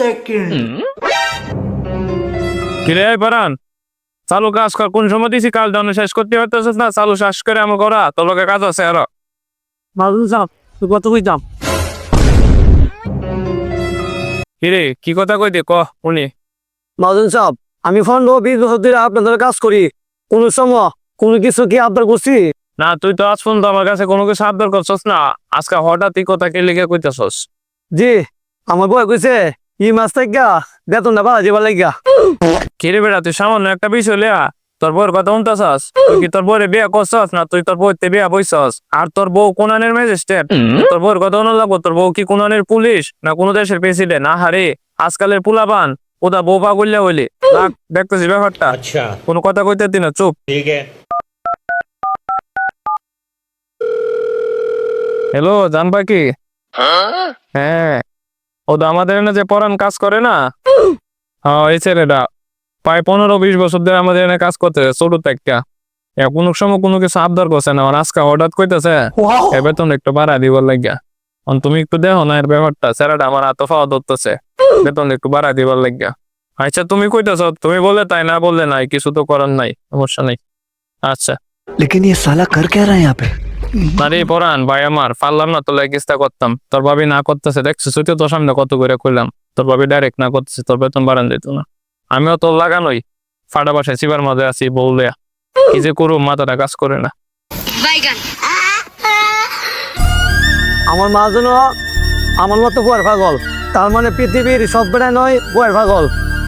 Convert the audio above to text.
second. কিরে Parana চালু কাজ কর কোন সময় দিছি? কাল দানো শেষ করতে হইতেছিস না? চালু শেষ করে আমার করা তোর কাজ আছে আরও। সাহেব তুই কত কইতাম কিরে কি কথা কই দে ক উনি সাহেব আমি ফোন বিশ বছর ধরে আপনাদের কাজ করি। কোন সময় কোনো কিছু কি আবদার করছি? না তুই তো আজ পর্যন্ত আমার কাছে কোনো কিছু আবদার করছস না। আজকে হঠাৎ এই কথা কে লিখে কইতেছস? জি আমার বয় কইছে বেড়া তুই সামান্য একটা বিষয় তোর কথা তুই কি তোর না তুই তোর আর তোর বউ কোনানের ম্যাজিস্ট্রেট? তোর কথা তোর বউ কি পুলিশ না কোন দেশের প্রেসিডেন্ট না হারে আজকালের পুলাবান ওদা বউ পাগলিয়া হইলি। দেখতেছি ব্যাপারটা। আচ্ছা। কোনো কথা কইতে না চুপ। হ্যালো জানবা কি? হ্যাঁ।, হ্যাঁ। ও তো আমাদের এখানে যে পরান কাজ করে না হ্যাঁ এই ছেলেটা প্রায় পনেরো বিশ বছর ধরে আমাদের এখানে কাজ করতে ছোট একটা কোনো সময় কোনো কিছু আবদার করছে না আর আজকে হঠাৎ কইতেছে এ বেতন একটু বাড়া দিবার লাগিয়া অন তুমি একটু দেখো না এর ব্যাপারটা ছেলেটা আমার হাত ফাওয়া ধরতেছে বেতন একটু বাড়া দিবার লাগিয়া আচ্ছা তুমি কইতেছ তুমি বলে তাই না বললে নাই কিছু তো করার নাই সমস্যা নাই আচ্ছা लेकिन ये साला कर क्या रहा है यहाँ पे আরে পরান ভাই আমার পারলাম না তো লেগিস্তা করতাম। তোর ভাবি না করতেছে দেখছিস? তুই তোর সামনে কত করে কইলাম। তোর ভাবি ডাইরেক্ট না করতেছে তোর বেতন বাড়ান যেত না। আমিও তোর লাগানোই। ফাটা বাসায় চিবার মাঝে আছি বললে কি যে করু মাথাটা কাজ করে না। আমার মা যেন আমার মতো বয়ের পাগল তার মানে পৃথিবীর সব বেড়ায় নয় বয়ের পাগল।